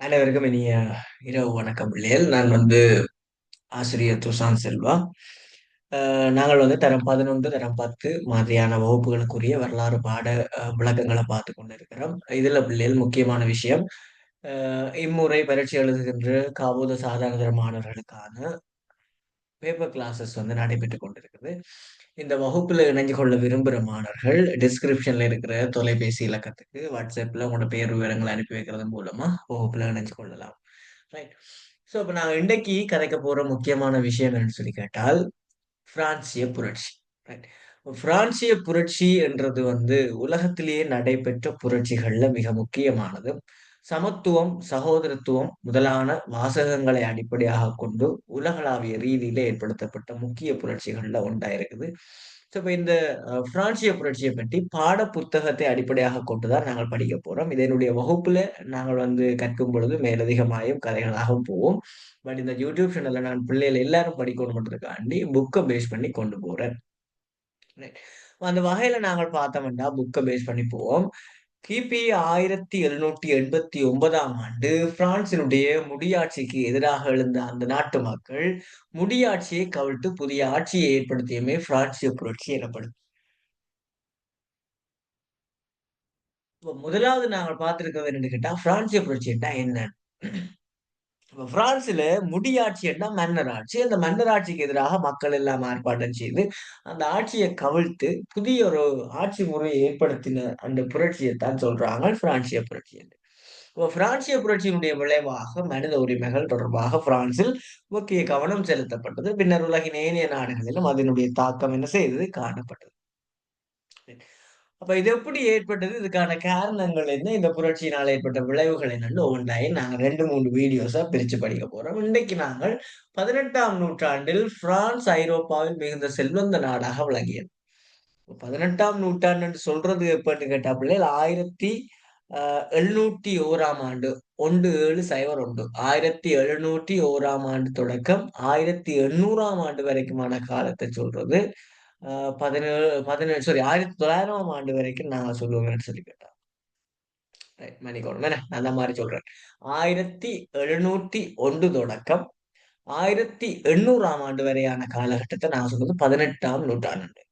அனைவருக்கும் இனிய இரவு வணக்கம். பிள்ளைகள் நான் வந்து ஆசிரியர் துசான் செல்வா. நாங்கள் வந்து தரம் பதினொன்று தரம் பத்து மாதிரியான வகுப்புகளுக்குரிய வரலாறு பாட விளக்கங்களை பார்த்து கொண்டிருக்கிறோம். இதில் பிள்ளைகள் முக்கியமான விஷயம் இம்முறை பரீட்சை எழுதுகின்ற காபூத சாதாரண மாணவர்களுக்கான பேப்பர் கிளாஸஸ் வந்து நடைபெற்று கொண்டிருக்குது. இந்த வகுப்புல இணைஞ்சு கொள்ள விரும்புகிற மாணவர்கள் டிஸ்கிரிப்ஷன்ல இருக்கிற தொலைபேசி இலக்கத்துக்கு வாட்ஸ்அப்ல உங்களோட பேர் விவரங்களை அனுப்பி வைக்கிறது மூலமா வகுப்புல இணைஞ்சு கொள்ளலாம். ரைட் ஸோ இப்போ நாங்கள் இன்றைக்கு கதைக்க போற முக்கியமான விஷயம் என்னன்னு சொல்லி கேட்டால் பிரான்சிய புரட்சி. ரைட் பிரான்சிய புரட்சி என்றது வந்து உலகத்திலேயே நடைபெற்ற புரட்சிகள்ல மிக முக்கியமானது. சமத்துவம் சகோதரத்துவம் முதலான வாசகங்களை அடிப்படையாக கொண்டு உலகளாவிய ரீதியில ஏற்படுத்தப்பட்ட முக்கிய புரட்சிகள்ல ஒன்றா இருக்குது. ஸோ இப்போ இந்த பிரான்சிய புரட்சியை பற்றி பாட புத்தகத்தை அடிப்படையாக கொண்டுதான் நாங்கள் படிக்க போறோம். இதனுடைய வகுப்புல நாங்கள் வந்து கற்கும் பொழுது மேலதிகமாயும் கதைகளாகவும் போவோம். பட் இந்த யூடியூப் சேனல்ல நான் பிள்ளைகள் எல்லாரும் படிக்கணுன்றதுக்காண்டி புக்கை பேஸ் பண்ணி கொண்டு போறேன். அந்த வகையில நாங்கள் பார்த்தோம்னா புக்கை பேஸ் பண்ணி போவோம். கிபி ஆயிரத்தி எழுநூற்றி எண்பத்தி ஒன்பதாம் ஆண்டு பிரான்சினுடைய முடியாட்சிக்கு எதிராக எழுந்த அந்த நாட்டு மக்கள் முடியாட்சியை கவிழ்த்து புதிய ஆட்சியை ஏற்படுத்தியமே பிரான்சிய புரட்சி எனப்படும். முதலாவது நாங்கள் பார்த்திருக்கிறது என்னன்னு கேட்டா பிரான்சிய புரட்சி என்ன? பிரான்ஸ்ல முடியாட்சி என்றா மன்னர் ஆட்சி அந்த மன்னர் ஆட்சிக்கு எதிராக மக்கள் எல்லாம் ஆர்ப்பாட்டம் செய்து அந்த ஆட்சியை கவிழ்த்து புதிய ஒரு ஆட்சி முறையை ஏற்படுத்தின அந்த புரட்சியை தான் சொல்றாங்க பிரான்சிய புரட்சி என்று இப்போ பிரான்சிய புரட்சியினுடைய விளைவாக மனித உரிமைகள் தொடர்பாக பிரான்சில் முக்கிய கவனம் செலுத்தப்பட்டது. பின்னர் உலகின் ஏனைய நாடுகளிலும் அதனுடைய தாக்கம் என்ன செய்தது? காணப்பட்டது. அப்ப இது எப்படி ஏற்பட்டது? இதுக்கான காரணங்கள் என்ன? இந்த புரட்சியினால் ஏற்பட்ட விளைவுகள் என்னன்னு ஒவ்வொன்றாயும் நாங்க ரெண்டு மூணு வீடியோஸா பிரிச்சு படிக்க போறோம். இன்றைக்கு நாங்கள் பதினெட்டாம் நூற்றாண்டில் பிரான்ஸ் ஐரோப்பாவில் மிகுந்த செல்வந்த நாடாக விளங்கியது. பதினெட்டாம் நூற்றாண்டு சொல்றது எப்பன்னு கேட்டா பிள்ளைகள் ஆயிரத்தி ஆஹ் எழுநூற்றி ஓராம் ஆண்டு ஒன்று ஏழு சைபர் ஒன்று. ஆயிரத்தி எழுநூற்றி ஓராம் ஆண்டு தொடக்கம் ஆயிரத்தி எண்ணூறாம் ஆண்டு வரைக்குமான காலத்தை சொல்றது. பதினேழு பதினேழு சாரி ஆயிரத்தி தொள்ளாயிரம் ஆண்டு வரைக்கும் நான் சொல்லுவேன்னு சொல்லி கேட்டேன் ரைட் மன்னிக்கணும் என்ன நான் அந்த மாதிரி சொல்றேன். ஆயிரத்தி எழுநூத்தி ஒன்று தொடக்கம் ஆயிரத்தி எண்ணூறாம் ஆண்டு வரையான காலகட்டத்தை நான் சொல்றது பதினெட்டாம் நூற்றாண்டு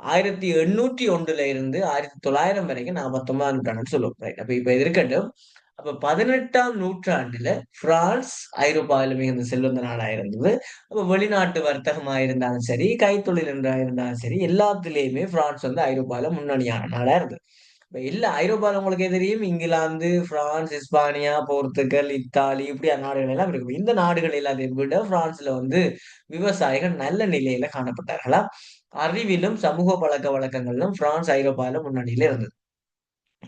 ஆயிரத்தி எண்ணூற்றி ஒன்றுல இருந்து ஆயிரத்தி தொள்ளாயிரம் வரைக்கும் நான் பத்தொன்பதாம் நூற்றாண்டு சொல்லுவோம். ரைட் அப்ப இப்ப இருக்கட்டும் அப்ப பதினெட்டாம் நூற்றாண்டுல பிரான்ஸ் ஐரோப்பாவில மிகுந்த செல்வந்த நாடா இருந்தது. அப்ப வெளிநாட்டு வர்த்தகமா இருந்தாலும் சரி கைத்தொழில் என்றா இருந்தாலும் சரி எல்லாத்துலயுமே பிரான்ஸ் வந்து ஐரோப்பால முன்னணியான நாடா இருந்தது. இப்ப இல்ல ஐரோப்பால உங்களுக்கு தெரியும் இங்கிலாந்து பிரான்ஸ் இஸ்பானியா போர்த்துகல் இத்தாலி இப்படி நாடுகள் எல்லாம் இருக்கு இந்த நாடுகள் எல்லாத்தையும் விட பிரான்ஸ்ல வந்து விவசாயிகள் நல்ல நிலையில காணப்பட்டார்களா? அறிவிலும் சமூக பழக்க வழக்கங்களிலும் பிரான்ஸ் ஐரோப்பால முன்னணியில இருந்தது.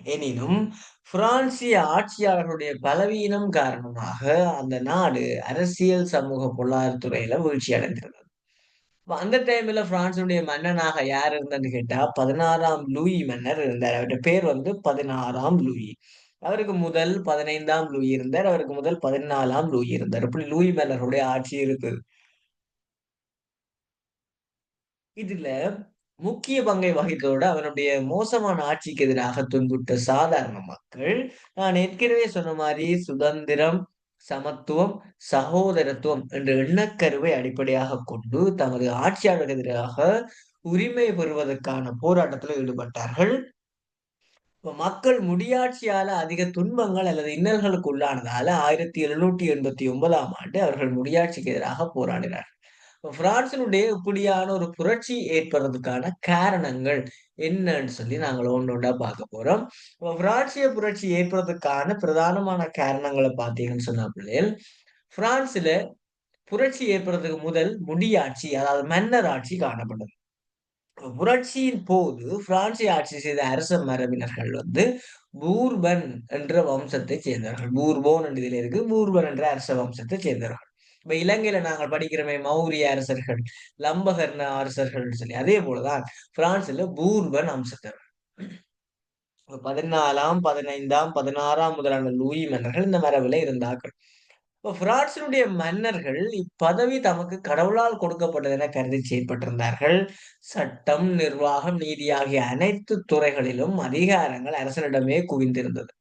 எனினும் பிரான்சிய ஆட்சியாளர்களுடைய பலவீனம் காரணமாக அந்த நாடு அரசியல் சமூக பொருளாதாரத்துறையில வீழ்ச்சி அடைந்திருந்தது. அந்த டைம்ல பிரான்சுடைய மன்னனாக யார் இருந்தான்னு கேட்டா பதினாறாம் லூயி மன்னர் இருந்தார். அவருடைய பேர் வந்து பதினாறாம் லூயி. அவருக்கு முதல் பதினைந்தாம் லூயி இருந்தார். அவருக்கு முதல் பதினாலாம் லூயி இருந்தார். இப்படி லூயி மன்னருடைய ஆட்சி இருக்குது இதுல முக்கிய பங்கை வகித்ததோட அவனுடைய மோசமான ஆட்சிக்கு எதிராக துன்புற்ற சாதாரண மக்கள். நான் ஏற்கனவே சொன்ன மாதிரி சுதந்திரம் சமத்துவம் சகோதரத்துவம் என்ற எண்ணக்கருவை அடிப்படையாக கொண்டு தமது ஆட்சியாளருக்கு எதிராக உரிமை பெறுவதற்கான போராட்டத்தில் ஈடுபட்டார்கள். இப்ப மக்கள் முடியாட்சியால அதிக துன்பங்கள் அல்லது இன்னல்களுக்கு உள்ளானதால ஆயிரத்தி எழுநூற்றி எண்பத்தி ஒன்பதாம் ஆண்டு அவர்கள் முடியாட்சிக்கு எதிராக போராடினார்கள். பிரான்சினுடைய இப்படியான ஒரு புரட்சி ஏற்படுறதுக்கான காரணங்கள் என்னன்னு சொல்லி நாங்கள் ஒன்று ஒன்றா பார்க்க போறோம். பிரான்சிய புரட்சி ஏற்படுறதுக்கான பிரதானமான காரணங்களை பார்த்தீங்கன்னு சொன்ன பிள்ளைகள் பிரான்ஸ்ல புரட்சி ஏற்படுறதுக்கு முதல் முடியாட்சி அதாவது மன்னர் ஆட்சி காணப்பட்டது. புரட்சியின் போது பிரான்சிய ஆட்சி செய்த அரச மரபினர்கள் வந்து பூர்பன் என்ற வம்சத்தை சேர்ந்தவர்கள். பூர்போன் என்ற இதில் இருக்கு. பூர்பன் என்ற அரச வம்சத்தை சேர்ந்தவர்கள். இப்ப இலங்கையில நாங்கள் படிக்கிறோமே மௌரிய அரசர்கள் லம்பகர்ண அரசர்கள் சொல்லி அதே போலதான் பிரான்ஸ்ல பூர்பன் அம்சத்தர் பதினாலாம் பதினைந்தாம் பதினாறாம் முதலான லூயி மன்னர்கள் இந்த மரபில இருந்தார்கள். இப்போ பிரான்சினுடைய மன்னர்கள் இப்பதவி தமக்கு கடவுளால் கொடுக்கப்பட்டது என கருதி செயற்பட்டிருந்தார்கள். சட்டம் நிர்வாகம் நீதி ஆகிய அனைத்து துறைகளிலும் அதிகாரங்கள் அரசனிடமே குவிந்திருந்தது.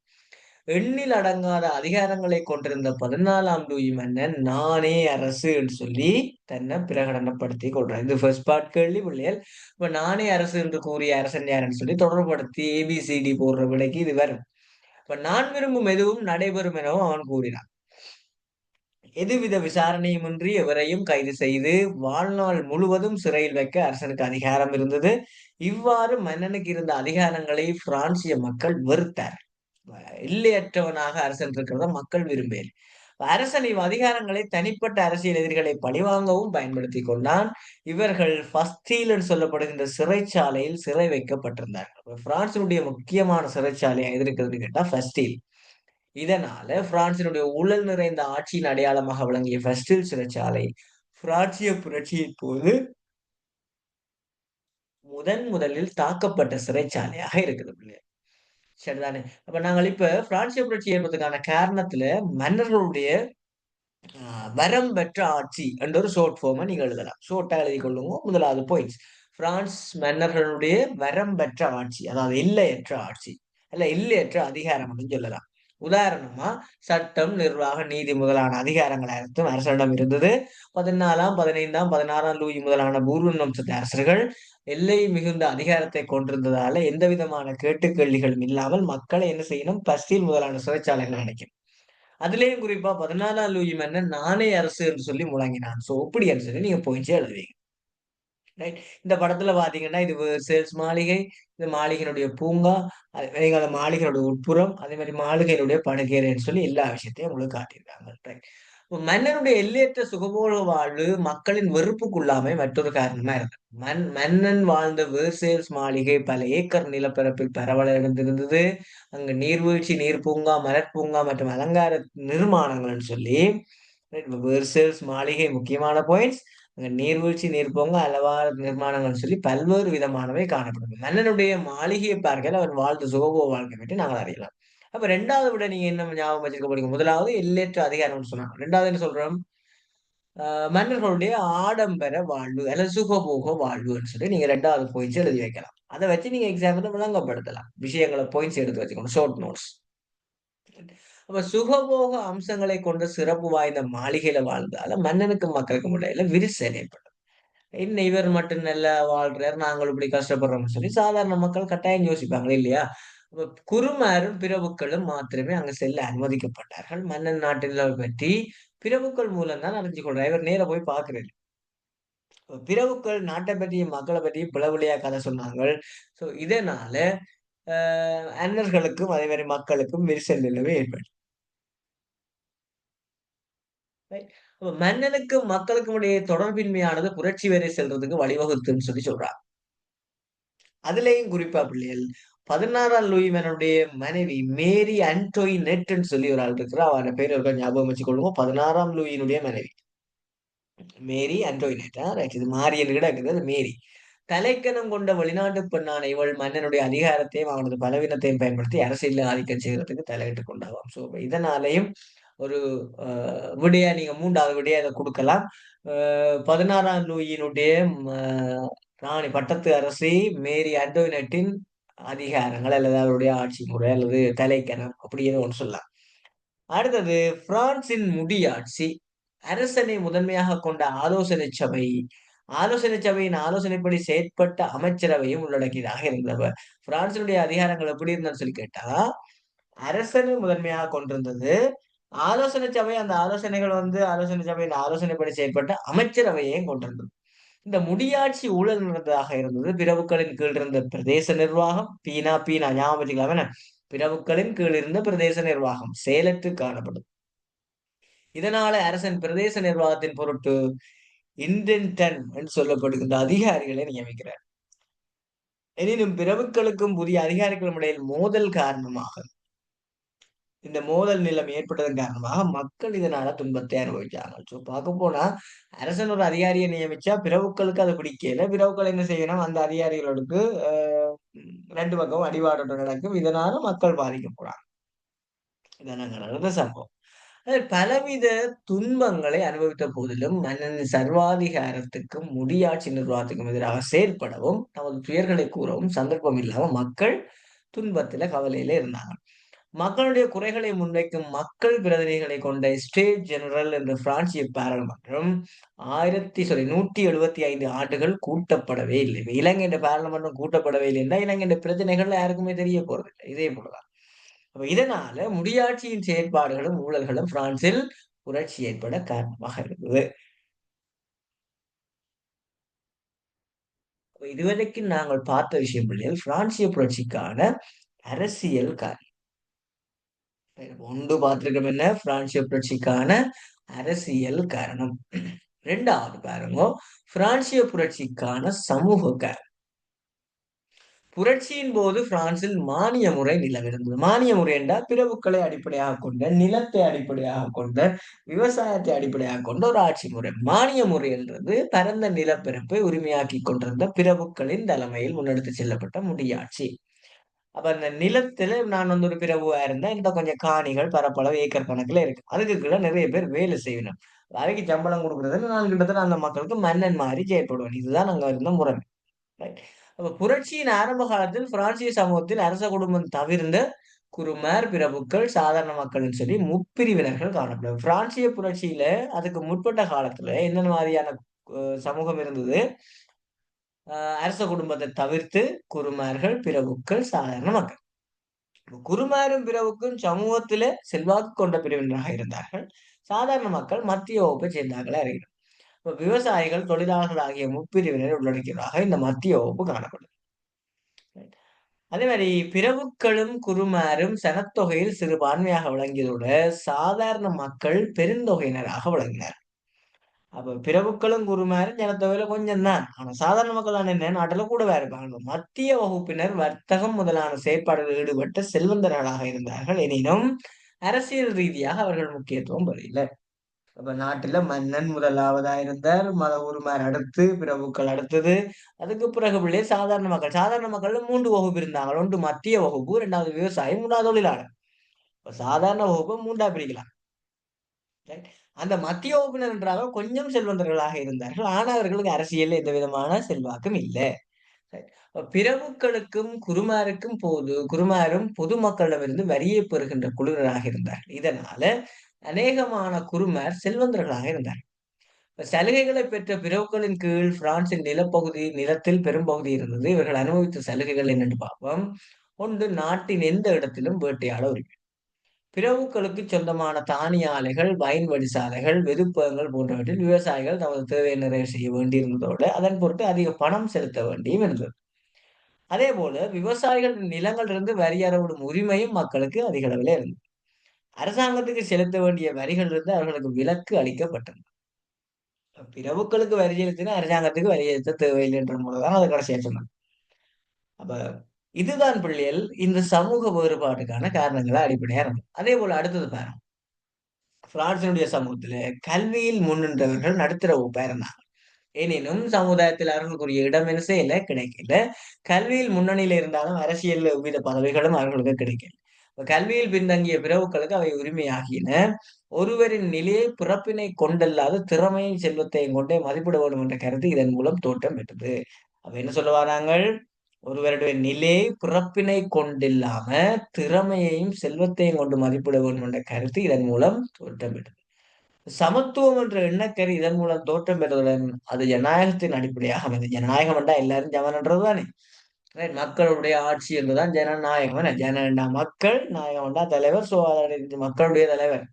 எண்ணில் அடங்காத அதிகாரங்களை கொண்டிருந்த பதினாலாம் லூயி மன்னன் நானே அரசு என்று சொல்லி தன்னை பிரகடனப்படுத்தி கொள்றார் இது ஃபர்ஸ்ட் பார்ட் கேள்வி பிள்ளைகள். இப்ப நானே அரசு என்று கூறிய அரசன் யாருன்னு சொல்லி தொடர்படுத்தி ஏபிசிடி போடுற விலைக்கு இது வரும். இப்ப நான் விரும்பும் எதுவும் நடைபெறும் எனவும் அவன் கூறினான். எதுவித விசாரணையுமின்றி எவரையும் கைது செய்து வாழ்நாள் முழுவதும் சிறையில் வைக்க அரசனுக்கு அதிகாரம் இருந்தது. இவ்வாறு மன்னனுக்கு இருந்த அதிகாரங்களை பிரான்சிய மக்கள் வெறுத்தார். இல்லையற்றவனாக அரசன் இருக்கிறத மக்கள் விரும்பேன். அரசன் இவ் அதிகாரங்களை தனிப்பட்ட அரசியல் எதிரிகளை பழிவாங்கவும் பயன்படுத்தி கொண்டான். இவர்கள் ஃபஸ்டீல் என்று சொல்லப்படுகின்ற சிறைச்சாலையில் சிறை வைக்கப்பட்டிருந்தார்கள். பிரான்சினுடைய முக்கியமான சிறைச்சாலையா எதிர்க்கிறதுன்னு கேட்டா ஃபஸ்டீல் இதனால பிரான்சினுடைய ஊழல் நிறைந்த ஆட்சியின் அடையாளமாக விளங்கிய ஃபஸ்டில் சிறைச்சாலை பிரான்சிய புரட்சியின் போது முதன் முதலில் தாக்கப்பட்ட சிறைச்சாலையாக இருக்குது. சரிதானே? அப்ப நாங்கள் இப்ப பிரான்சிய புரட்சி ஏற்பதுக்கான காரணத்துல மன்னர்களுடைய வரம் பெற்ற ஆட்சி என்ற ஒரு ஷோர்ட் ஃபார்மை நீங்க எழுதலாம். ஷோர்ட்டா எழுதி கொள்ளுங்க முதலாவது பாயிண்ட்ஸ் பிரான்ஸ் மன்னர்களுடைய வரம் பெற்ற ஆட்சி அதாவது இல்லையற்ற ஆட்சி அல்ல இல்லையற்ற அதிகாரம் அப்படின்னு சொல்லலாம். உதாரணமா சட்டம் நிர்வாக நீதி முதலான அதிகாரங்கள் அனைத்தும் அரசரிடம் இருந்தது. பதினாலாம் பதினைந்தாம் பதினாறாம் லூயி முதலான பூர்வ வம்சத்து அரசர்கள் எல்லை மிகுந்த அதிகாரத்தை கொண்டிருந்ததால எந்த விதமான கேட்டுக்கேள்விகளும் இல்லாமல் மக்களை என்ன செய்யணும்? பஸ்டில் முதலான சிறைச்சாலைகள் நினைக்கும் அதுலேயும் குறிப்பா பதினாலாம் லூயி மன்னன் நானே அரசு என்று சொல்லி முழங்கினான். சோ இப்படி சொல்லி நீங்க போயிச்சே எழுதுவீங்க. ரைட் இந்த படத்துல பாத்தீங்கன்னா இது சேல்ஸ் மாளிகை. இந்த மாளிகையினுடைய பூங்கா. அந்த மாளிகையினுடைய உட்புறம். அதே மாதிரி மாளிகையினுடைய படுகைன்னு சொல்லி எல்லா விஷயத்தையும் உங்களுக்கு காட்டியிருக்காங்க. ரைட் மன்னனுடைய எல்லையற்ற சுகபோக வாழ்வு மக்களின் வெறுப்புக்குள்ளாமை மற்றொரு காரணமா இருக்கு மன் மன்னன் வாழ்ந்த வேர்சேல்ஸ் மாளிகை பல ஏக்கர் நிலப்பரப்பில் பரவலடைந்திருந்தது அங்கு நீர்வீழ்ச்சி நீர் பூங்கா மலர்பூங்கா மற்றும் அலங்கார நிர்மாணங்கள்னு சொல்லி வேர்சேல்ஸ் மாளிகை முக்கியமான பாயிண்ட்ஸ் அங்கே நீர்வீழ்ச்சி நீர் போங்க அளவார நிர்மாணங்கள் சொல்லி பல்வேறு விதமானவை காணப்படும். மன்னனுடைய மாளிகையை பார்க்கல அவன் வாழ்ந்த சுகபோ வாழ்க்கை பற்றி நாங்கள் அறியலாம். அப்ப ரெண்டாவது விட நீங்க என்ன ஞாபகம் வச்சிருக்க போறீங்க? முதலாவது எல்லேற்ற அதிகாரம்னு சொன்னாங்க. ரெண்டாவது என்ன சொல்றோம்? மன்னர்களுடைய ஆடம்பர வாழ்வு அல்லது சுகபோக வாழ்வுன்னு சொல்லி நீங்க ரெண்டாவது பாயிண்ட்ஸ் எழுதி வைக்கலாம். அதை வச்சு நீங்க எக்ஸாம்பிள் விளங்கப்படுத்தலாம். விஷயங்களை பாயிண்ட்ஸ் எடுத்து வச்சுக்கணும். ஷோர்ட் நோட்ஸ் அப்ப சுகபோக அம்சங்களை கொண்ட சிறப்பு வாய்ந்த மாளிகையில வாழ்ந்தால மன்னனுக்கும் மக்களுக்கும் இடையில விரிசல் ஏற்படும். என்ன இவர் மட்டும் நல்லா வாழ்றார் நாங்கள் இப்படி கஷ்டப்படுறோம்னு சொல்லி சாதாரண மக்கள் கட்டாயம் யோசிப்பாங்க இல்லையா? குருமாரும் பிரபுக்களும் மாத்திரமே அங்க செல்ல அனுமதிக்கப்பட்டார்கள். மன்னன் நாட்டில் பற்றி பிரபுக்கள் மூலம் தான் அறிஞ்சு கொள்றார். இவர் நேர போய் பாக்குறாரு பிறவுக்கள் நாட்டை பற்றியும் மக்களை பற்றியும் பிளவுலையா கதை சொன்னாங்க ஸோ இதனால அன்னர்களுக்கும் அதே மாதிரி மக்களுக்கும் விரிசல் நிலவே ஏற்படும். மன்னனுக்கும் மக்களுக்கும் இடையே தொடர்பின்மையானது புரட்சி வரை செல்றதுக்கு வழிவகுத்துன்னு சொல்லி சொல்றார். அதுலயும் குறிப்பா பிள்ளைகள் பதினாறாம் லூயி மேனுடைய மனைவி மேரி அன்டோய் நெட்ன்னு சொல்லி ஒரு ஆள் இருக்கிறா அவன பேர் இருக்க ஞாபகம் வச்சுக்கொள்ளுங்க. பதினாறாம் லூயினுடைய மனைவி. மேரி அன்டோய் நெட் இது மாரியன் கிடக்குது இருக்குது. மேரி. தலைக்கணம் கொண்ட வெளிநாட்டு பெண்ணான இவள் மன்னனுடைய அதிகாரத்தையும் அவனது பலவீனத்தையும் பயன்படுத்தி அரசியலில் ஆதிக்கம் செய்யறதுக்கு தலையிட்டு கொண்டாகும் ஸோ இதனாலையும் ஒரு விடையா நீங்க மூன்றாவது விடையா அதை கொடுக்கலாம். பதினாறாம் லூயினுடைய ராணி பட்டத்து அரசி மேரி அண்டோயினட்டின் அதிகாரங்கள் அல்லது அவருடைய ஆட்சி முறை அல்லது தலைக்கணம் அப்படின்னு ஒன்று சொல்லலாம். அடுத்தது பிரான்சின் முடியாட்சி அரசனை முதன்மையாக கொண்ட ஆலோசனை சபை. ஆலோசனை சபையின் ஆலோசனைப்படி செயற்பட்ட அமைச்சரவையும் உள்ளடக்கியதாக இருந்தவர் பிரான்சினுடைய அதிகாரங்கள் எப்படி இருந்தான்னு சொல்லி கேட்டா அரசனை முதன்மையாக கொண்டிருந்தது ஆலோசனை சபை அந்த ஆலோசனைகள் வந்து ஆலோசனை சபையின் ஆலோசனைப்படி செயல்பட்ட அமைச்சரவையையும் கொண்டிருந்தது. இந்த முடியாட்சி ஊழல் நடந்ததாக இருந்தது. பிரபுக்களின் கீழ் இருந்த பிரதேச நிர்வாகம் பீனா பீனா ஞாபகம் பிரபுக்களின் கீழ் இருந்த பிரதேச நிர்வாகம் செயலற்று காணப்படும் இதனால அரசன் பிரதேச நிர்வாகத்தின் பொருட்டு இன்டென்டன் என்று சொல்லப்படுகின்ற அதிகாரிகளை நியமிக்கிறார். எனினும் பிரபுக்களுக்கும் புதிய அதிகாரிகளும் இடையில் மோதல் காரணமாக இந்த மோதல் நிலம் ஏற்பட்டதன் காரணமாக மக்கள் இதனால துன்பத்தை அனுபவிச்சாங்க ஸோ பார்க்க போனா அரசன் ஒரு அதிகாரியை நியமிச்சா பிறவுக்களுக்கு அது பிடிக்கல. பிறவுக்கள் என்ன செய்யணும்? அந்த அதிகாரிகளுக்கு ரெண்டு பக்கம் அடிபாடு நடக்கும். இதனால மக்கள் பாதிக்கப்படாங்க இதனால நடந்த சம்பவம். பலவித துன்பங்களை அனுபவித்த போதிலும் மன்னன் சர்வாதிகாரத்துக்கும் முடியாட்சி நிர்வாகத்துக்கும் எதிராக செயற்படவும் நமது துயர்களை கூறவும் சந்தர்ப்பம் இல்லாம மக்கள் துன்பத்துல கவலையில இருந்தாங்க மக்களுடைய குறைகளை முன்வைக்கும் மக்கள் பிரதிநிதிகளை கொண்ட ஸ்டேட் ஜெனரல் என்ற பிரான்சிய பாராளுமன்றம் ஆயிரத்தி சாரி நூற்றி எழுபத்தி ஐந்து ஆண்டுகள் கூட்டப்படவே இல்லை. இலங்கை என்ற பாராளுமன்றம் கூட்டப்படவே இல்லை என்றால் இலங்கை என்ற பிரச்சனைகள் யாருக்குமே தெரிய போறதில்லை இதே போலதான். அப்ப இதனால முடியாட்சியின் செயற்பாடுகளும் ஊழல்களும் பிரான்சில் புரட்சி ஏற்பட காரணமாக இருந்தது. இதுவரைக்கும் நாங்கள் பார்த்த விஷயம் பிள்ளைகள் பிரான்சிய புரட்சிக்கான அரசியல் காரணம் ஒன்று பார்த்துருக்கோம் என்ன பிரான்சிய புரட்சிக்கான அரசியல் காரணம். ரெண்டாவது பாருங்க பிரான்சிய புரட்சிக்கான சமூக காரணம். புரட்சியின் போது பிரான்சில் மானிய முறை நிலவிருந்தது. மானிய முறை என்றால் பிறவுக்களை அடிப்படையாக கொண்ட நிலத்தை அடிப்படையாக கொண்ட விவசாயத்தை அடிப்படையாக கொண்ட ஒரு ஆட்சி முறை. மானிய முறை என்றது பரந்த நிலப்பரப்பை உரிமையாக்கி கொண்டிருந்த பிறவுக்களின் தலைமையில் முன்னெடுத்து செல்லப்பட்ட முடியாட்சி. அப்ப அந்த நிலத்துல நான் வந்து ஒரு பிரபுவா இருந்தா இந்த கொஞ்சம் காணிகள் பரப்பளவு ஏக்கர் கணக்குல இருக்கு. அதுக்கு கீழே நிறைய பேர் வேலை செய்யணும். அவைக்கு சம்பளம் கொடுக்கறதுல நான் கிட்டத்தட்ட அந்த மக்களுக்கு மன்னன் மாதிரி செயற்படுவேன். இதுதான் அங்க இருந்த முறை அப்ப புரட்சியின் ஆரம்ப காலத்தில் பிரான்சிய சமூகத்தில் அரச குடும்பம் தவிர்ந்த குருமார் பிரபுக்கள் சாதாரண மக்கள்னு சொல்லி முப்பிரிவினர்கள் காணப்படும். பிரான்சிய புரட்சியில அதுக்கு முற்பட்ட காலத்துல என்னென்ன மாதிரியான சமூகம் இருந்தது? அரச குடும்பத்தை தவிர்த்து குருமார்கள் பிரபுக்கள் சாதாரண மக்கள். குருமாரும் பிறவுக்கும் சமூகத்தில செல்வாக்கு கொண்ட பிரிவினராக இருந்தார்கள். சாதாரண மக்கள் மத்திய வகுப்பை சேர்ந்தார்களே அறியணும் இப்ப விவசாயிகள் தொழிலாளர்கள் ஆகிய முப்பிரிவினர் உள்ளடக்கியதாக இந்த மத்திய வகுப்பு காணப்படும் அதே மாதிரி பிறவுக்களும் குருமாரும் சனத்தொகையில் சிறுபான்மையாக விளங்கியதோடு சாதாரண மக்கள் பெருந்தொகையினராக விளங்கினார் அப்ப பிறவுக்களும் குருமாரும் ஜனத்தொகையில கொஞ்சம் தான் ஆனா சாதாரண மக்களான என்ன நாட்டுல கூடவே இருப்பாங்க? மத்திய வகுப்பினர் வர்த்தகம் முதலான செயற்பாடுகளில் ஈடுபட்ட செல்வந்தர்களாக இருந்தார்கள். எனினும் அரசியல் ரீதியாக அவர்கள் முக்கியத்துவம் பெறல அப்ப நாட்டுல மன்னன் முதலாவதா இருந்தார். மத உருமார் அடுத்து பிரபுக்கள் அடுத்தது. அதுக்கு பிறகு பிள்ளை சாதாரண மக்கள் சாதாரண மக்கள்ல மூன்று வகுப்பு இருந்தாங்க ஒன்று மத்திய வகுப்பு ரெண்டாவது விவசாயம் மூன்றாவது தொழிலாளர். இப்ப சாதாரண வகுப்பு மூன்றா பிரிக்கலாம். அந்த மத்திய வகுப்பினர் என்றாக கொஞ்சம் செல்வந்தர்களாக இருந்தார்கள். ஆனால் அவர்களுக்கு அரசியல் எந்த விதமான செல்வாக்கும் இல்லை பிரபுக்களுக்கும் குருமாருக்கும் போது குருமாரும் பொதுமக்களிடமிருந்து வரியை பெறுகின்ற குழுவினராக இருந்தார்கள். இதனால அநேகமான குருமார் செல்வந்தர்களாக இருந்தார் சலுகைகளை பெற்ற பிறவுகளின் கீழ் பிரான்சின் நிலப்பகுதி நிலத்தில் பெரும்பகுதி இருந்தது. இவர்கள் அனுபவித்த சலுகைகள் என்னென்று பார்ப்போம். ஒன்று நாட்டின் எந்த இடத்திலும் வேட்டையாட உரிமை. பிறவுக்களுக்கு சொந்தமான தானிய ஆலைகள் வயன் வடிசாலைகள் வெதுப்பகங்கள் போன்றவற்றில் விவசாயிகள் தமது தேவையை நிறைவு செய்ய வேண்டியிருந்ததோடு அதன் பொருட்டு அதிக பணம் செலுத்த வேண்டியும் இருந்தது. அதே போல விவசாயிகள் நிலங்களிலிருந்து வரி அறவிடும் உரிமையும் மக்களுக்கு அதிக அளவில் இருந்தது. அரசாங்கத்துக்கு செலுத்த வேண்டிய வரிகள் இருந்து அவர்களுக்கு விலக்கு அளிக்கப்பட்டது. பிறவுகளுக்கு வரி செலுத்தினா அரசாங்கத்துக்கு வரி செலுத்த தேவையில்லை என்ற மூலதான் அதை கடைசியாக சொன்னாங்க. அப்ப இதுதான் பிள்ளைகள் இந்த சமூக வேறுபாட்டுக்கான காரணங்களை அடிப்படையா இருக்கும் அதே போல அடுத்தது பாருங்க. பிரான்சினுடைய சமூகத்துல கல்வியில் முன்னின்றவர்கள் நடுத்தர வகுப்பா எனினும் சமுதாயத்தில் அவர்களுக்குரிய இடம் என்ன செய்யல? கிடைக்கல. கல்வியில் முன்னணியில இருந்தாலும் அரசியல் வித பதவிகளும் அவர்களுக்கு கிடைக்கல. கல்வியில் பின்தங்கிய பிறவுகளுக்கு அவை உரிமையாகின. ஒருவரின் நிலையை பிறப்பினை கொண்டல்லாத திறமையும் செல்வத்தையும் கொண்டே மதிப்பிட வேண்டும் என்ற கருத்து இதன் மூலம் தோற்றம் பெற்றது. அப்ப என்ன சொல்லுவாராங்கள் ஒருவருடைய நிலை பிறப்பினை கொண்டில்லாம திறமையையும் செல்வத்தையும் கொண்டு மதிப்பிட வேண்டும் என்ற கருத்து இதன் மூலம் தோற்றம் பெற்றது. சமத்துவம் என்ற எண்ணக்கரு இதன் மூலம் தோற்றம் பெறுவதுடன் அது ஜனநாயகத்தின் அடிப்படையாக அமைந்தது. ஜனநாயகம் என்றா எல்லாரும் ஜமன்ன்றது தானே மக்களுடைய ஆட்சி என்றுதான் ஜனநாயகம் ஜன மக்கள் நாயகம் தலைவர் சோ மக்களுடைய தலைவர்.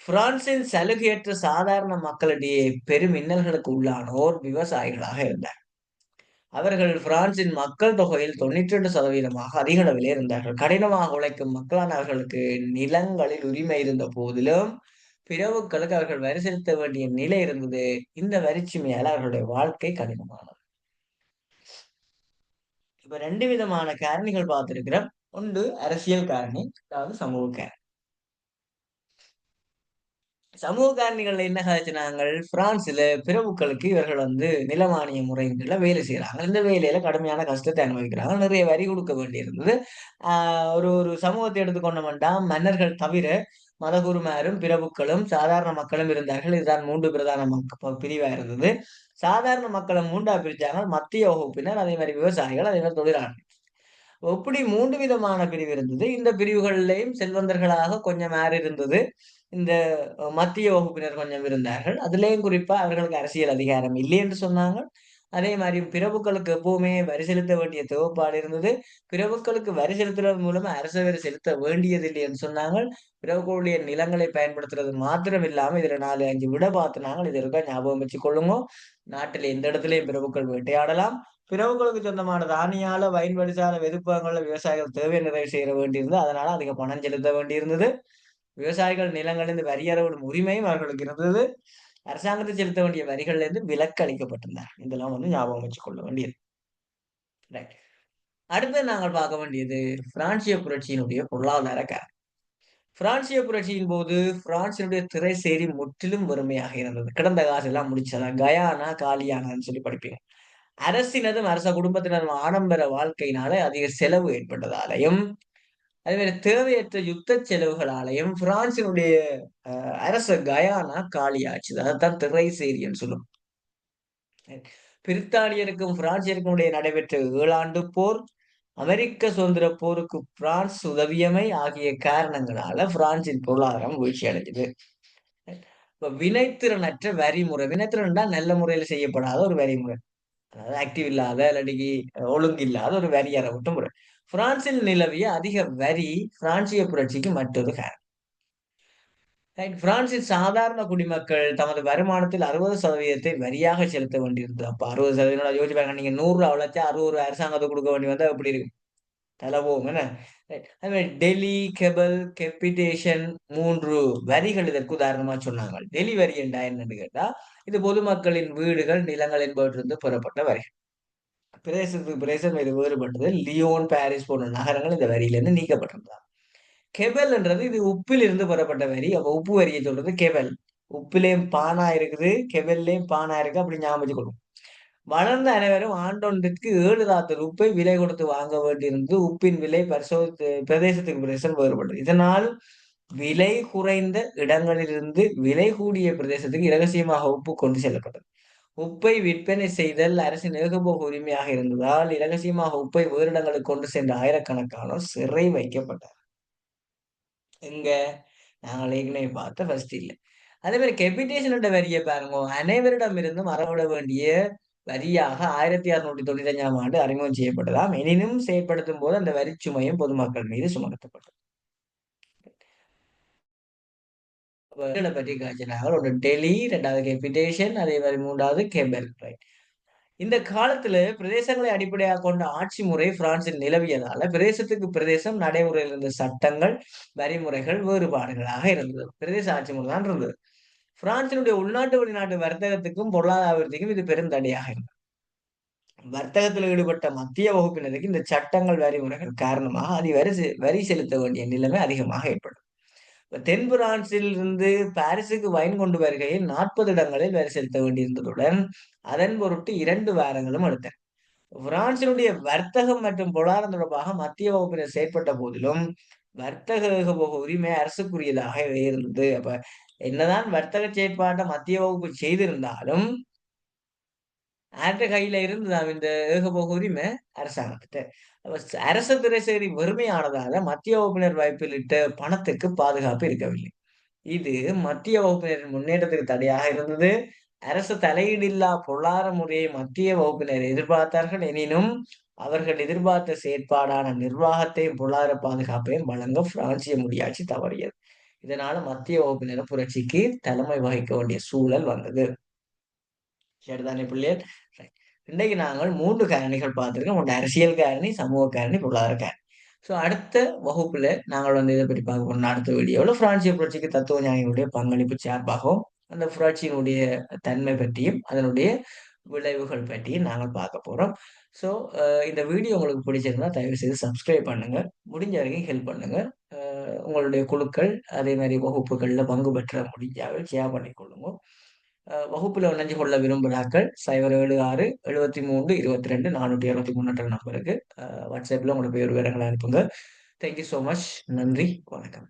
பிரான்சின் சலுகையற்ற சாதாரண மக்களிடையே பெரும் இன்னல்களுக்கு உள்ளானோர் விவசாயிகளாக இருந்தார் அவர்கள் பிரான்சின் மக்கள் தொகையில் தொண்ணூற்றி ரெண்டு சதவீதமாக அதிக அளவிலே இருந்தார்கள். கடினமாக உழைக்கும் மக்களான அவர்களுக்கு நிலங்களில் உரிமை இருந்த போதிலும் பிறவுக்களுக்கு அவர்கள் வரி செலுத்த வேண்டிய நிலை இருந்தது. இந்த வரிச்சுமையால் அவர்களுடைய வாழ்க்கை கடினமானது. இப்ப ரெண்டு விதமான காரணிகள் பார்த்திருக்கிறோம். ஒன்று அரசியல் காரணி அதாவது சமூக காரணி. சமூக காரணிகள் என்ன காய்ச்சினாங்கள் பிரான்ஸ்ல பிரபுக்களுக்கு இவர்கள் வந்து நிலமானிய முறைகள்ல வேலை செய்யறாங்க இந்த வேலையில கடுமையான கஷ்டத்தை அனுபவிக்கிறாங்க. நிறைய வரி கொடுக்க வேண்டியிருந்தது. ஆஹ் ஒரு ஒரு சமூகத்தை எடுத்துக்கொண்டோம்டா மன்னர்கள் தவிர மதகுருமாரும் பிரபுக்களும் சாதாரண மக்களும் இருந்தார்கள். இதுதான் மூன்று பிரதான மக்க பிரிவா இருந்தது. சாதாரண மக்களை மூன்றா பிரிச்சாங்க மத்திய வகுப்பினர் அதே மாதிரி விவசாயிகள் அதே மாதிரி தொழிலாளர்கள். எப்படி மூன்று விதமான பிரிவு இருந்தது. இந்த பிரிவுகளிலேயும் செல்வந்தர்களாக கொஞ்சம் யார் இருந்தது இந்த மத்திய வகுப்பினர் கொஞ்சம் இருந்தார்கள். அதுலேயும் குறிப்பா அவர்களுக்கு அரசியல் அதிகாரம் இல்லை என்று சொன்னாங்க. அதே மாதிரி பிரபுக்களுக்கு எப்பவுமே வரி செலுத்த வேண்டிய தேவைப்பாடு இருந்தது. பிரபுக்களுக்கு வரி செலுத்துறது மூலமா அரச வரி செலுத்த வேண்டியதில்லை என்று சொன்னாங்க. பிரபுக்களுடைய நிலங்களை பயன்படுத்துறது மாத்திரம் இல்லாம இதுல நாலு அஞ்சு விட பார்த்துனாங்க இது இருக்க ஞாபகம் வச்சு கொள்ளுங்க நாட்டில் எந்த இடத்துலயும் பிரபுக்கள் வேட்டையாடலாம். பிரபுக்களுக்கு சொந்தமான தானியால வயன்வெளிசால வெதுப்பங்கள்ல விவசாயிகள் தேவை நிறைவு செய்ய வேண்டியிருந்தது. அதனால அதிக பணம் செலுத்த வேண்டியிருந்தது. விவசாயிகள் நிலங்களிலிருந்து வரியறவிடும் உரிமையும் அவர்களுக்கு இருந்தது. அரசாங்கத்தை செலுத்த வேண்டிய வரிகள்ல இருந்து விலக்கு அளிக்கப்பட்டிருந்தார். இதெல்லாம் வந்து ஞாபகம் வச்சுக் கொள்ள வேண்டியது. ரைட் அடுத்து நாங்கள் பார்க்க வேண்டியது பிரான்சிய புரட்சியினுடைய பொருளாதார காரணம் பிரான்சிய புரட்சியின் போது பிரான்சினுடைய திரைசேரி முற்றிலும் வறுமையாக இருந்தது. கிடந்த காசு எல்லாம் முடிச்சதா கயானா காலியானான்னு சொல்லி படிப்பீங்க. அரசினதும் அரச குடும்பத்தினரும் ஆடம்பர வாழ்க்கையினால அதிக செலவு ஏற்பட்டதாலையும் அதே மாதிரி தேவையற்ற யுத்த செலவுகளாலையும் பிரான்சினுடைய அரச கயானா காலியாச்சு. அதைத்தான் திரைசேரின்னு சொல்லும். பிரித்தானியருக்கும் பிரான்சியருக்கும் உடைய நடைபெற்ற ஏழாண்டு போர் அமெரிக்க சுதந்திர போருக்கு பிரான்ஸ் உதவியமை ஆகிய காரணங்களால பிரான்சின் பொருளாதாரம் வீழ்ச்சி அடைஞ்சது இப்ப வினைத்திறனற்ற வரிமுறை வினைத்திறன் நல்ல முறையில் செய்யப்படாத ஒரு வரிமுறை. அதாவது ஆக்டிவ் இல்லாத இல்லாட்டி ஒழுங்கு இல்லாத ஒரு வரி அறவிட்ட முறை. பிரான்சில் நிலவிய அதிக வரி பிரான்சிய புரட்சிக்கு மற்றொரு காரணம். பிரான்சில் சாதாரண குடிமக்கள் தமது வருமானத்தில் அறுபது சதவீதத்தை வரியாக செலுத்த வேண்டியிருந்தது. அப்ப அறுபது சதவீதம் யோசிச்சு பாருங்க. நீங்க நூறு ரூபா வளர்ச்சா அறுபது அரசாங்கத்தை கொடுக்க வேண்டி வந்தா எப்படி இருக்கு தலைவோம் என்ன? டெல்லி கெபல் கெபிடேஷன் மூன்று வரிகள் இதற்கு உதாரணமா சொன்னாங்க. டெல்லி வரி என்றா என்னன்னு கேட்டா இது பொதுமக்களின் வீடுகள் நிலங்கள் என்பவற்றிலிருந்து பெறப்பட்ட வரிகள். பிரதேசத்துக்கு பிரதேசம் இது வேறுபட்டது. லியோன் பாரிஸ் போன்ற நகரங்கள் இந்த வரியிலிருந்து நீக்கப்பட்டிருந்தான் கெபல் என்றது இது உப்பில் இருந்து பெறப்பட்ட வரி. அப்போ உப்பு வரியை சொல்றது கெபல் உப்பிலேயும் பானா இருக்குது கெபல்லையும் பானா இருக்கு அப்படி ஞாபகம் கொடுக்கும் வளர்ந்த அனைவரும் ஆண்டொன்றிற்கு ஏழு தாத்தர் உப்பை விலை கொடுத்து வாங்க வேண்டியிருந்து உப்பின் விலை பரிசோதி பிரதேசத்துக்கு பிரதேசம் வேறுபட்டது. இதனால் விலை குறைந்த இடங்களிலிருந்து விலை கூடிய பிரதேசத்துக்கு இரகசியமாக உப்பு கொண்டு செல்லப்பட்டது. உப்பை விற்பனை செய்தல் அரசின் ஏகபோக உரிமையாக இருந்ததால் இரகசியமாக உப்பை வேறிடங்களுக்கு கொண்டு சென்ற ஆயிரக்கணக்கானோர் சிறை வைக்கப்பட்டார். எங்க? நாங்கள் ஏற்கனவே பார்த்த ஃபர்ஸ்ட் இல்லை. அதே மாதிரி கெபிடேஷனோட வரியை பாருங்க. அனைவரிடம் இருந்தும் அறவிட வேண்டிய வரியாக ஆயிரத்தி அறுநூற்றி தொண்ணூத்தி அஞ்சாம் ஆண்டு அறிமுகம் செய்யப்பட்டதாம். எனினும் செயற்படுத்தும் போது அந்த வரி சுமையும் பொதுமக்கள் மீது சுமத்தப்பட்டது. பற்றி காய்ச்சினாங்க ஒரு டெல்லி ரெண்டாவது கெபிடேஷன் அதே மாதிரி மூன்றாவது கெபல் ரைட் இந்த காலத்துல பிரதேசங்களை அடிப்படையாக கொண்ட ஆட்சி முறை பிரான்சில் நிலவியதால பிரதேசத்துக்கு பிரதேசம் நடைமுறையில் இருந்த சட்டங்கள் வரிமுறைகள் வேறுபாடுகளாக இருந்தது. பிரதேச ஆட்சி முறை தான் இருந்தது. பிரான்சினுடைய உள்நாட்டு வெளிநாட்டு வர்த்தகத்துக்கும் பொருளாதார அபிவிருத்திக்கும் இது பெரும் தடையாக இருந்தது. வர்த்தகத்தில் ஈடுபட்ட மத்திய வகுப்பினருக்கு இந்த சட்டங்கள் வரிமுறைகள் காரணமாக அது வரி வரி செலுத்த வேண்டிய நிலைமை அதிகமாக ஏற்படும். தென் பிரான்சில் இருந்து பாரிஸுக்கு வைன் கொண்டு வருகையில் நாற்பது இடங்களில் வரி செலுத்த வேண்டியிருந்ததுடன் அதன் பொருட்டு இரண்டு வாரங்களும் எடுத்தன. பிரான்சினுடைய வர்த்தகம் மற்றும் பொருளாதாரம் தொடர்பாக மத்திய வகுப்பினர் செயற்பட்ட போதிலும் வர்த்தக உரிமை அரசுக்குரியதாக இருந்தது. அப்ப என்னதான் வர்த்தக செயற்பாட்டை மத்திய வகுப்பு செய்திருந்தாலும் ஆற்ற கையில இருந்துதான் இந்த ஏகபோக உரிமை அரசாங்கத்திட்ட அரசு திரைசேரி வறுமையானதால மத்திய வகுப்பினர் வாய்ப்பில் இட்ட பணத்துக்கு பாதுகாப்பு இருக்கவில்லை. இது மத்திய வகுப்பினரின் முன்னேற்றத்துக்கு தடையாக இருந்தது. அரசு தலையீடில்லா பொருளாதார முறையை மத்திய வகுப்பினர் எதிர்பார்த்தார்கள். எனினும் அவர்கள் எதிர்பார்த்த செயற்பாடான நிர்வாகத்தையும் பொருளாதார பாதுகாப்பையும் வழங்க பிரான்சிய முடியாட்சி தவறியது. இதனால மத்திய வகுப்பினர் புரட்சிக்கு தலைமை வகிக்க வேண்டிய சூழல் வந்தது. சரிதானே பிள்ளையர்? இன்றைக்கு நாங்கள் மூன்று காரணிகள் பார்த்துருக்கோம். ஒன்று அரசியல் காரணி சமூக காரணி பொருளாதார காரணி. ஸோ அடுத்த வகுப்புல நாங்கள் வந்து இதை பற்றி பார்க்க போறோம். அடுத்த வீடியோவில் பிரான்சிய புரட்சிக்கு தத்துவ ஞானிகளுடைய பங்களிப்பு சார்பாகவும் அந்த புரட்சியினுடைய தன்மை பற்றியும் அதனுடைய விளைவுகள் பற்றியும் நாங்கள் பார்க்க போறோம். ஸோ இந்த வீடியோ உங்களுக்கு பிடிச்சிருந்தா தயவு செய்து சப்ஸ்கிரைப் பண்ணுங்க. முடிஞ்ச வரைக்கும் ஹெல்ப் பண்ணுங்க. உங்களுடைய குழுக்கள் அதே மாதிரி வகுப்புகளில் பங்கு பெற்ற முடிஞ்சாவே ஷேர் பண்ணிக்கொள்ளுங்க வகுப்புல இணைஞ்சு கொள்ள விரும்புகிறாக்கள் சைபர் ஏழு ஆறு எழுபத்தி மூன்று இருபத்தி ரெண்டு நானூற்றி அறுபத்தி மூணுன்ற நம்பருக்கு வாட்ஸ்அப்பில் உங்களுக்கு பேர் விவரங்களை அனுப்புங்க. தேங்க்யூ ஸோ மச் நன்றி. வணக்கம்.